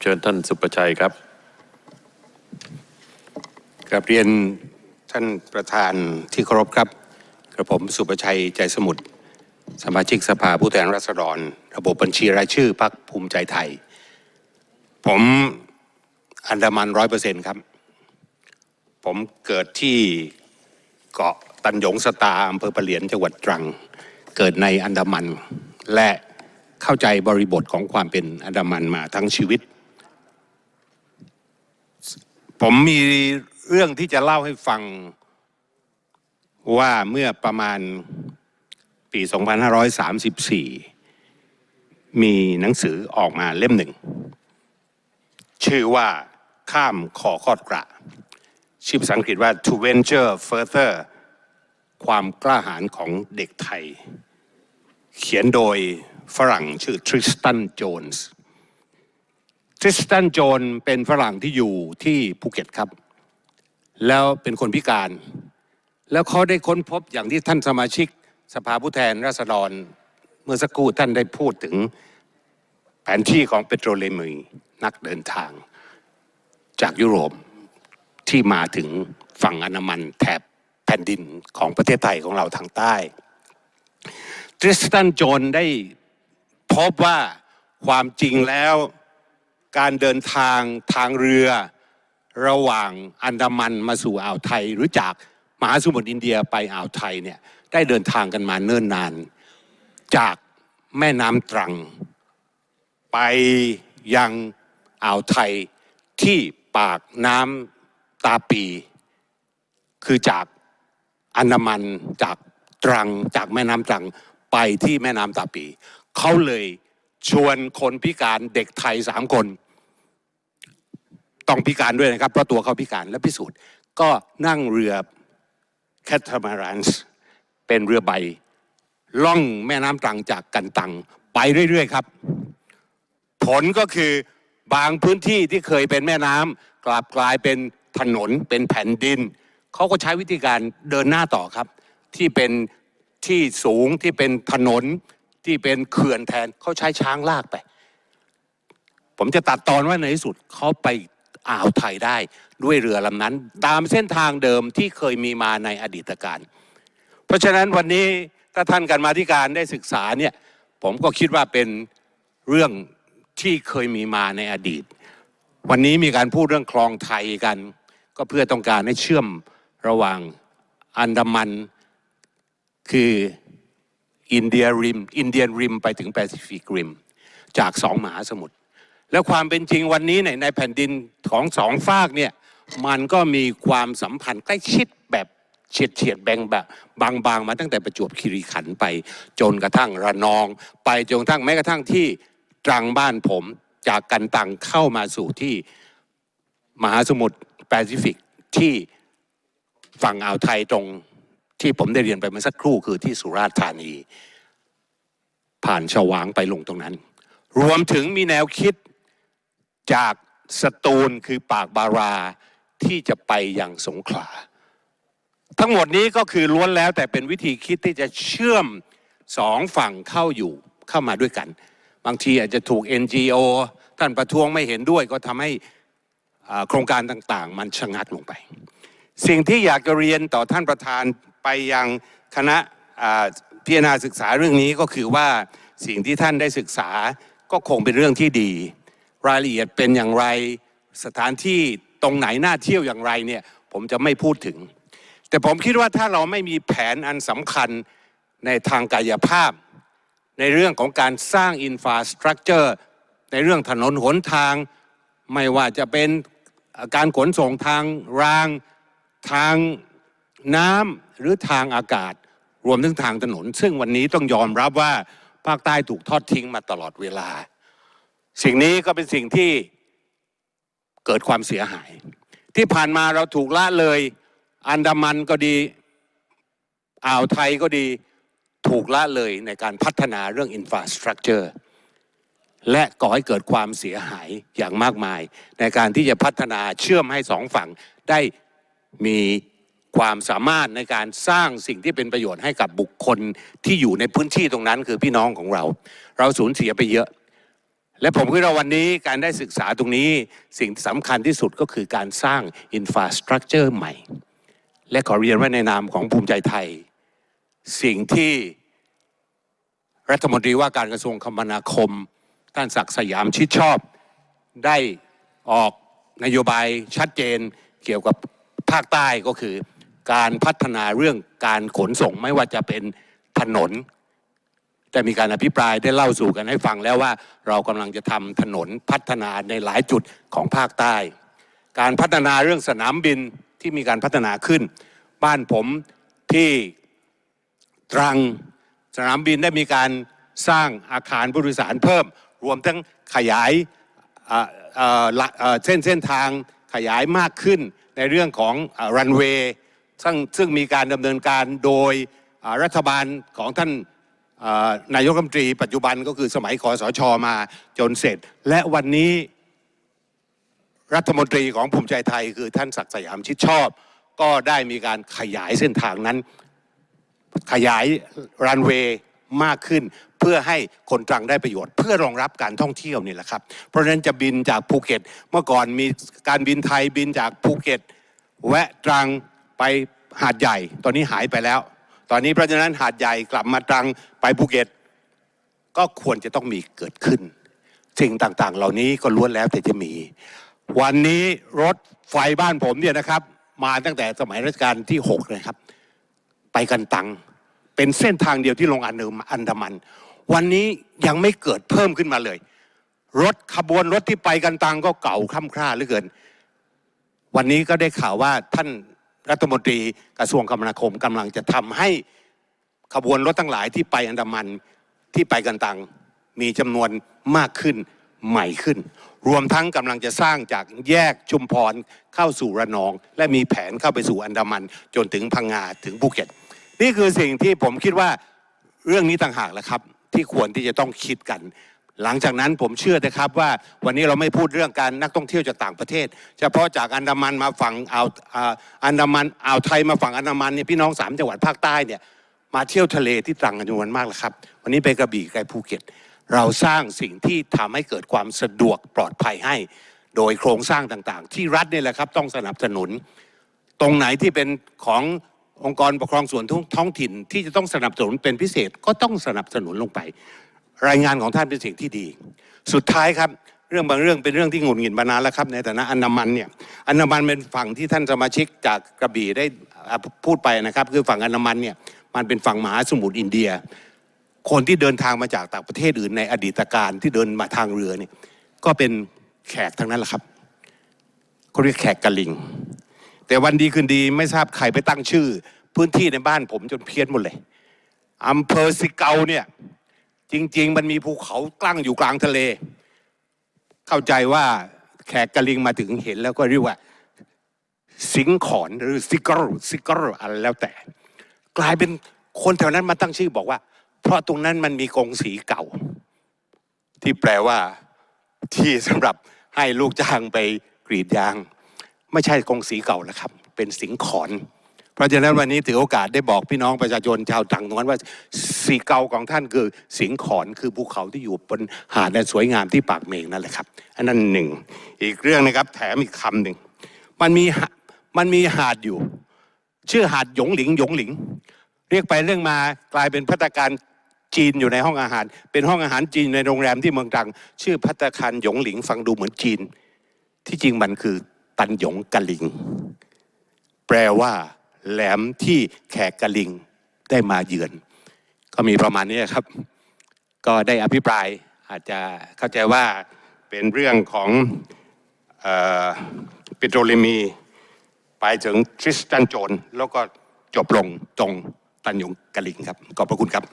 เชิญท่านสุประชัยครับกราบเรียนท่านประธานที่เคารพครับกระผมสุประชัยใจสมุทรสมาชิกสภาผู้แทนราษฎร ระบบบัญชีรายชื่อพรรคภูมิใจไทย ผมอันดามันร้อยเปอร์เซ็นต์ครับ ผมเกิดที่เกาะตันหยงสตาอำเภอปะเหลียนจังหวัดตรัง เกิดในอันดามัน และเข้าใจบริบทของความเป็นอันดามันมาทั้งชีวิต ผมมีเรื่องที่จะเล่าให้ฟังว่าเมื่อประมาณปี 2534 มีหนังสือออกมาเล่มหนึ่ง ชื่อว่าข้ามขอคอดกระ ชื่อภาษาอังกฤษว่า To Venture Further ความกล้าหาญของเด็กไทย เขียนโดยฝรั่งชื่อทริสตันโจนส์ ทริสตันโจนเป็นฝรั่งที่อยู่ที่ภูเก็ตครับ แล้วเป็นคนพิการ แล้วเขาได้ค้นพบอย่างที่ท่านสมาชิก สภาผู้แทนราษฎร เมื่อสักครู่ท่านได้พูดถึงแผนที่ของเปโตรเลมีนักเดินทาง จากยุโรปที่มาถึงฝั่งอนามันแถบแผ่นดินของประเทศไทยของเราทางใต้ทริสตันโจนได้พบว่าความจริงแล้ว การเดินทางทางเรือระหว่างอันดามันมาสู่อ่าวไทย หรือจากมหาสมุทรอินเดียไปอ่าวไทยเนี่ยได้เดินทางกันมาเนิ่นนาน จากแม่น้ำตรัง ไปยังอ่าวไทยที่ปากน้ำตาปี คือจากอันดามันจากตรังจากแม่น้ำตรังไปที่แม่น้ำตาปี เขาเลย ชวนคนพิการเด็กไทยสามคน ต้องพิการด้วยนะครับ เพราะตัวเขาพิการและพิสูจน์ ก็นั่งเรือแคทมารันส์เป็นเรือใบ ล่องแม่น้ำตรังจากกันตังไปเรื่อย ๆ ครับ ผลก็คือบางพื้นที่ที่เคยเป็นแม่น้ำกลับกลายเป็นถนนเป็นแผ่นดิน เขาก็ใช้วิธีการเดินหน้าต่อครับ ที่เป็นที่สูงที่เป็นถนน ที่เป็นเขื่อนแทนเขาใช้ช้างลากไป ผมจะตัดตอนว่าในที่สุดเขาไปอ่าวไทยได้ด้วยเรือลำนั้น ตามเส้นทางเดิมที่เคยมีมาในอดีตการ เพราะฉะนั้นวันนี้ถ้าท่านกันมาธิการได้ศึกษาเนี่ยผมก็คิดว่าเป็นเรื่องที่เคยมีมาในอดีต วันนี้มีการพูดเรื่องคลองไทยกัน ก็เพื่อต้องการให้เชื่อมระหว่างอันดามันคือ อินเดียริม อินเดียนริมไปถึงแปซิฟิกริม จากสองมหาสมุทรแล้วความเป็นจริงวันนี้ในในแผ่นดินของสองฝากเนี่ยมันก็มีความสัมพันธ์ใกล้ชิดแบบเฉียดเฉียดแบ่งแบบบางๆ มาตั้งแต่ประจวบคีรีขันธ์ไป จนกระทั่งระนอง ไปจนกระทั่งแม้กระทั่งที่ตรังบ้านผมจากกันตังเข้ามาสู่ที่มหาสมุทรแปซิฟิกที่ฝั่งอ่าวไทยตรง ที่ผมได้เรียนไปเมื่อสักครู่คือที่สุราษฎร์ธานี ผ่านฉวางไปลงตรงนั้น รวมถึงมีแนวคิดจากสตูลคือปากบาราที่จะไปยังสงขลา ทั้งหมดนี้ก็คือล้วนแล้วแต่เป็นวิธีคิดที่จะเชื่อมสองฝั่งเข้าอยู่เข้ามาด้วยกัน บางทีอาจจะถูก NGO ท่านประท้วงไม่เห็นด้วยก็ทำให้โครงการต่างๆ มันชะงักลงไป สิ่งที่อยากจะเรียนต่อท่านประธาน ไปยังคณะพิจารณาศึกษาเรื่องนี้ก็คือว่าสิ่งที่ท่านได้ศึกษาก็คงเป็นเรื่องที่ดี รายละเอียดเป็นอย่างไรสถานที่ตรงไหนน่าเที่ยวอย่างไรเนี่ยผมจะไม่พูดถึง แต่ผมคิดว่าถ้าเราไม่มีแผนอันสำคัญในทางกายภาพ ในเรื่องของการสร้างอินฟราสตรักเจอร์ในเรื่องถนนหนทาง ไม่ว่าจะเป็นการขนส่งทางรางทาง น้ำหรือทางอากาศรวมถึงทางถนน ซึ่งวันนี้ต้องยอมรับว่าภาคใต้ถูกทอดทิ้งมาตลอดเวลา สิ่งนี้ก็เป็นสิ่งที่เกิดความเสียหาย ที่ผ่านมาเราถูกละเลย อันดามันก็ดีอ่าวไทยก็ดีถูกละเลยในการพัฒนาเรื่องอินฟราสตรักเจอร์และก่อให้เกิดความเสียหายอย่างมากมาย ในการที่จะพัฒนาเชื่อมให้สองฝั่งได้มี ความสามารถในการสร้างสิ่งที่เป็นประโยชน์ให้กับบุคคลที่อยู่ในพื้นที่ตรงนั้นคือพี่น้องของเรา เราสูญเสียไปเยอะ และผมคิดว่าวันนี้การได้ศึกษาตรงนี้สิ่งสำคัญที่สุดก็คือการสร้างอินฟ a สตรั c เจอร์ใหม่ และขอเรียนว่าในนามของภูมิใจไทย สิ่งที่รัฐมนตรีว่าการกระทรวงคมนาคมท่านศักดิ์สยามชิดชอบ ได้ออกนโยบายชัดเจนเกี่ยวกับภาคใต้ก็คือ การพัฒนาเรื่องการขนส่งไม่ว่าจะเป็นถนน แต่มีการอภิปรายได้เล่าสู่กันให้ฟังแล้วว่าเรากำลังจะทำถนนพัฒนาในหลายจุดของภาคใต้ การพัฒนาเรื่องสนามบินที่มีการพัฒนาขึ้น บ้านผมที่ตรังสนามบินได้มีการสร้างอาคารผู้โดยสารเพิ่ม รวมทั้งขยายเอ่อเอ่อละเอ่อเส้นเส้นทางขยายมากขึ้นในเรื่องของรันเวย์ ซึ่งซึ่งมีการดำเนินการโดยรัฐบาลของท่านนายกรัฐมนตรีปัจจุบันก็คือสมัยคอสชมาจนเสร็จ และวันนี้รัฐมนตรีของภูมิใจไทย คือท่านศักดิ์สยามชิดชอบ ก็ได้มีการขยายเส้นทางนั้น ขยายรันเวย์มากขึ้น เพื่อให้คนตรังได้ประโยชน์ เพื่อรองรับการท่องเที่ยวนี่แหละครับ เพราะฉะนั้นจะบินจากภูเก็ต เมื่อก่อนมีการบินไทยบินจากภูเก็ต แวะตรัง ไปหาดใหญ่ ตอนนี้หายไปแล้ว ตอนนี้เพราะฉะนั้นหาดใหญ่กลับมาตรังไปภูเก็ต ก็ควรจะต้องมีเกิดขึ้น สิ่งต่างๆ เหล่านี้ก็ล้วนแล้วแต่จะมี วันนี้รถไฟบ้านผมเนี่ยนะครับ มาตั้งแต่สมัยรัชกาลที่หกเลยครับ ไปกันตังเป็นเส้นทางเดียวที่ลงอันเดมอันดามัน วันนี้ยังไม่เกิดเพิ่มขึ้นมาเลย รถขบวนรถที่ไปกันตังก็เก่าคล่ำคร่าเหลือเกิน วันนี้ก็ได้ข่าวว่าท่าน รัฐมนตรีกระทรวงคมนาคมกำลังจะทำให้ขบวนรถทั้งหลายที่ไปอันดามันที่ไปกันตังมีจำนวนมากขึ้นใหม่ขึ้น รวมทั้งกำลังจะสร้างจากแยกชุมพรเข้าสู่ระนอง และมีแผนเข้าไปสู่อันดามัน จนถึงพังงาถึงภูเก็ต นี่คือสิ่งที่ผมคิดว่าเรื่องนี้ต่างหากแหละครับ ที่ควรที่จะต้องคิดกัน หลังจากนั้นผมเชื่อนะครับว่าวันนี้เราไม่พูดเรื่องการนักท่องเที่ยวจากต่างประเทศ เฉพาะจากอันดามันมาฝั่งอ่าวอ่าอันดามันอ่าวไทยมาฝั่งอันดามันเนี่ยพี่น้องสามจังหวัดภาคใต้เนี่ยมาเที่ยวทะเลที่ตรังกันจำนวนมากแล้วครับ วันนี้ไปกระบี่ไปภูเก็ต เราสร้างสิ่งที่ทำให้เกิดความสะดวกปลอดภัยให้ โดยโครงสร้างต่างๆ ที่รัฐเนี่ยแหละครับต้องสนับสนุน ตรงไหนที่เป็นขององค์กรปกครองส่วนท้องถิ่นที่จะต้องสนับสนุนเป็นพิเศษก็ต้องสนับสนุนลงไป รายงานของท่านเป็นสิ่งที่ดี สุดท้ายครับเรื่องบางเรื่องเป็นเรื่องที่หงุดหงิดมานานแล้วครับ ในฐานะอันดามันเนี่ยอันดามันเป็นฝั่งที่ท่านสมาชิกจากกระบี่ได้พูดไปนะครับ คือฝั่งอันดามันเนี่ยมันเป็นฝั่งมหาสมุทรอินเดีย คนที่เดินทางมาจากต่างประเทศอื่นในอดีตการที่เดินมาทางเรือเนี่ยก็เป็นแขกทั้งนั้นแหละครับเขาเรียกแขกกะลิง แต่วันดีคืนดีไม่ทราบใครไปตั้งชื่อ พื้นที่ในบ้านผมจนเพี้ยนหมดเลยอำเภอสิเกาเนี่ย จริง ๆ มันมีภูเขากลั้งอยู่กลางทะเล เข้าใจว่าแขกกะลิงมาถึงเห็นแล้วก็เรียกว่า สิงขอนหรือซิกรซิกรอะไรแล้วแต่ กลายเป็นคนแถวนั้นมาตั้งชื่อบอกว่า เพราะตรงนั้นมันมีกงสีเก่า ที่แปลว่าที่สำหรับให้ลูกจ้างไปกรีดยาง ไม่ใช่กงสีเก่าแล้วครับ เป็นสิงขอน เพราะฉะนั้นวันนี้ถือโอกาสได้บอกพี่น้องประชาชนชาวตรังตรงนั้นว่าสีเกาของท่านคือสิงขอนคือภูเขาที่อยู่บนหาดและสวยงามที่ปากเมงนั่นแหละครับ อันนั้นหนึ่งอีกเรื่องนะครับ แถมอีกคำหนึ่งมันมีมันมีหาดอยู่ ชื่อหาดหยงหลิงหยงหลิง เรียกไปเรื่องมากลายเป็นพัตการจีนอยู่ในห้องอาหาร เป็นห้องอาหารจีนในโรงแรมที่เมืองตรัง ชื่อพัตตาคารหยงหลิงฟังดูเหมือนจีน ที่จริงมันคือตันหยงกะลิง แปลว่า แหลมที่แขกกะลิงได้มาเยือน ก็มีประมาณนี้ครับ ก็ได้อภิปรายอาจจะเข้าใจว่าเป็นเรื่องของปิโตรเลมีไปถึงทริสตันโจน แล้วก็จบลงตรงตันหยงกะลิงครับ ขอบพระคุณครับ